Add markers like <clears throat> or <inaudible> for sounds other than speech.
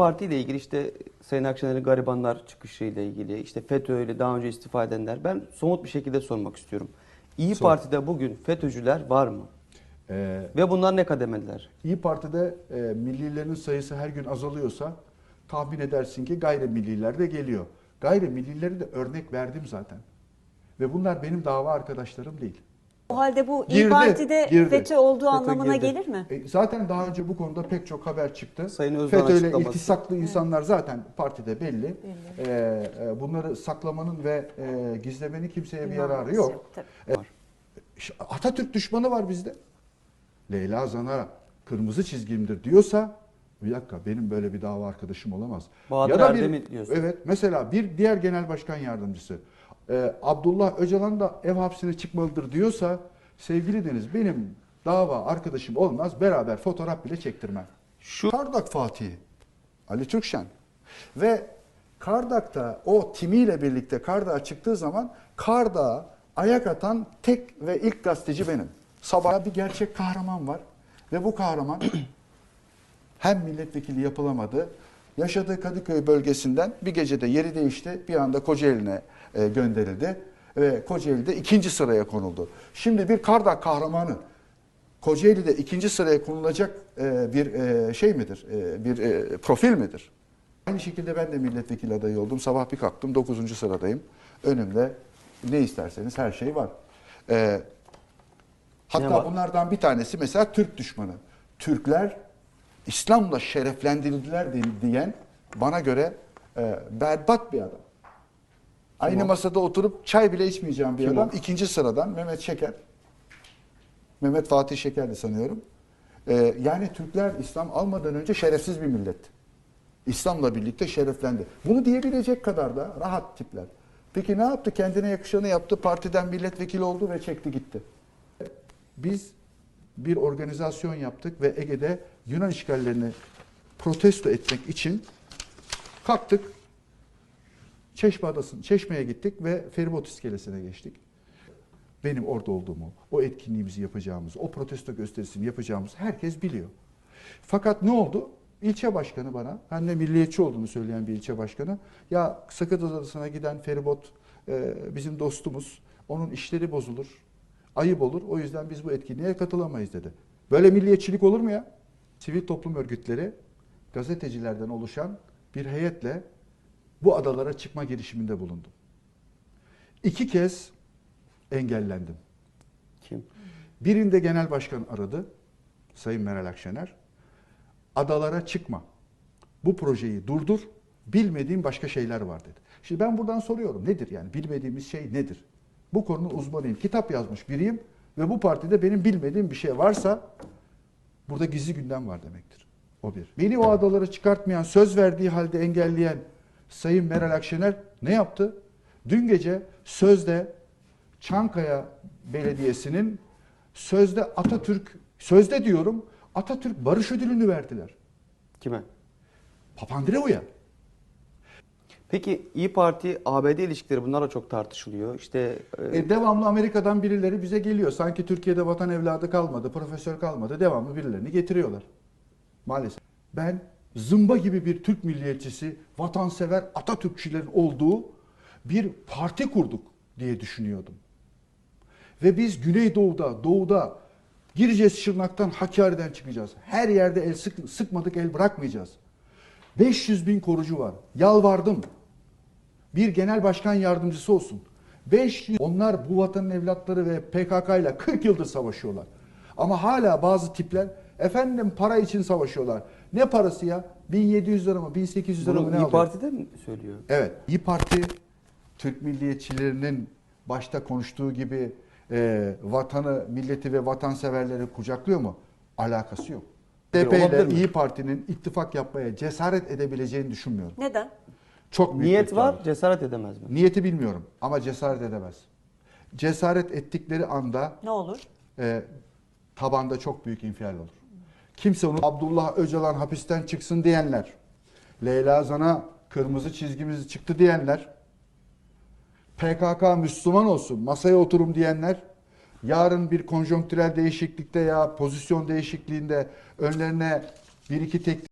Parti ile ilgili işte Sayın Akşener'in garibanlar çıkışı ile ilgili işte FETÖ ile daha önce istifa edenler ben somut bir şekilde sormak istiyorum. İyi Sor. Parti'de bugün FETÖ'cüler var mı? Ee, Ve bunlar ne kademeliler? İyi Parti'de e, millilerin sayısı her gün azalıyorsa tahmin edersin ki gayrimilliler de geliyor. Gayrimillileri de örnek verdim zaten. Ve bunlar benim dava arkadaşlarım değil. O halde bu İyi Girdi, Parti'de girdi. FETÖ olduğu anlamına girdi. gelir mi? E, zaten daha önce bu konuda pek çok haber çıktı. Sayın Özdoğan FETÖ ile iltisaklı insanlar zaten partide belli. E, e, bunları saklamanın ve e, gizlemenin kimseye bir yararı yok. Ş- Atatürk düşmanı var bizde. Leyla Zana kırmızı çizgimdir diyorsa bir dakika benim böyle bir dava arkadaşım olamaz. Bahadır bir, Erdem'i diyorsun. Evet mesela bir diğer genel başkan yardımcısı e, Abdullah Öcalan da ev hapsine çıkmalıdır diyorsa sevgili Deniz benim dava arkadaşım olmaz beraber fotoğraf bile çektirmem. Şu Kardak Fatih Ali Türkşen ve Kardak'ta o timiyle birlikte Kardak'a çıktığı zaman Kardak'a ayak atan tek ve ilk gazeteci benim. Sabah bir gerçek kahraman var ve bu kahraman <clears throat> hem milletvekili yapılamadı. Yaşadığı Kadıköy bölgesinden bir gecede yeri değişti. Bir anda Kocaeli'ne e, gönderildi. Ve Kocaeli'de ikinci sıraya konuldu. Şimdi bir Kardak kahramanı Kocaeli'de ikinci sıraya konulacak e, bir e, şey midir? E, bir e, profil midir? Aynı şekilde ben de milletvekili adayı oldum. Sabah bir kalktım 9. sıradayım. Önümde ne isterseniz her şey var. E, hatta bunlardan bir tanesi mesela Türk düşmanı. Türkler İslam'la şereflendirildiler di- diyen bana göre e, berbat bir adam. Aynı o? masada oturup çay bile içmeyeceğim bir Kim adam. o? İkinci sıradan Mehmet Şeker. Mehmet Fatih Şeker'di sanıyorum. Ee, yani Türkler İslam almadan önce şerefsiz bir milletti. İslam'la birlikte şereflendi. Bunu diyebilecek kadar da rahat tipler. Peki ne yaptı? Kendine yakışanı yaptı. Partiden milletvekili oldu ve çekti gitti. Biz bir organizasyon yaptık ve Ege'de Yunan işgallerini protesto etmek için kalktık. Çeşme Adası'nın Çeşme'ye gittik ve feribot iskelesine geçtik. Benim orada olduğumu, o etkinliğimizi yapacağımızı, o protesto gösterisini yapacağımızı herkes biliyor. Fakat ne oldu? İlçe başkanı bana, ben de milliyetçi olduğunu söyleyen bir ilçe başkanı, ya Sakız Adası'na giden feribot e, bizim dostumuz, onun işleri bozulur, ayıp olur, o yüzden biz bu etkinliğe katılamayız dedi. Böyle milliyetçilik olur mu ya? Sivil toplum örgütleri, gazetecilerden oluşan bir heyetle bu adalara çıkma girişiminde bulundum. İki kez engellendim. kim? Birinde genel başkan aradı, Sayın Meral Akşener. Adalara çıkma. Bu projeyi durdur. Bilmediğim başka şeyler var dedi. Şimdi ben buradan soruyorum. Nedir yani? Bilmediğimiz şey nedir? Bu konunun uzmanıyım. Kitap yazmış biriyim ve bu partide benim bilmediğim bir şey varsa burada gizli gündem var demektir. O bir. Beni o adalara çıkartmayan, söz verdiği halde engelleyen Sayın Meral Akşener ne yaptı? Dün gece sözde Çankaya Belediyesi'nin sözde Atatürk, sözde diyorum Atatürk Barış Ödülünü verdiler. Kime? Papandreou'ya. Peki İyi Parti ABD ilişkileri bunlar da çok tartışılıyor. İşte e, E, devamlı Amerika'dan birileri bize geliyor. Sanki Türkiye'de vatan evladı kalmadı, profesör kalmadı. Devamlı birilerini getiriyorlar. Maalesef. Ben zımba gibi bir Türk milliyetçisi, vatansever Atatürkçülerin olduğu bir parti kurduk diye düşünüyordum. Ve biz Güneydoğu'da, Doğu'da gireceğiz Şırnak'tan, Hakkari'den çıkacağız. Her yerde el sık, sıkmadık, el bırakmayacağız. 500 bin korucu var. Yalvardım. Bir genel başkan yardımcısı olsun. 500 onlar bu vatanın evlatları ve PKK ile 40 yıldır savaşıyorlar. Ama hala bazı tipler efendim para için savaşıyorlar. Ne parası ya? 1700 lira mı 1800 lira mı bunu ne İyi alıyor? Parti'de mi söylüyor? Evet. İyi Parti Türk milliyetçilerinin başta konuştuğu gibi e, vatanı, milleti ve vatanseverleri kucaklıyor mu? Alakası yok. DP ile? İyi Parti'nin ittifak yapmaya cesaret edebileceğini düşünmüyorum. Neden? Çok büyük Niyet rekabet. var, cesaret edemez mi? Niyeti bilmiyorum ama cesaret edemez. Cesaret ettikleri anda Ne olur? e, tabanda çok büyük infial olur. Kimse onu Abdullah Öcalan hapisten çıksın diyenler, Leyla Zan'a kırmızı çizgimiz çıktı diyenler, PKK Müslüman olsun masaya oturum diyenler, yarın bir konjonktürel değişiklikte ya pozisyon değişikliğinde önlerine bir iki tek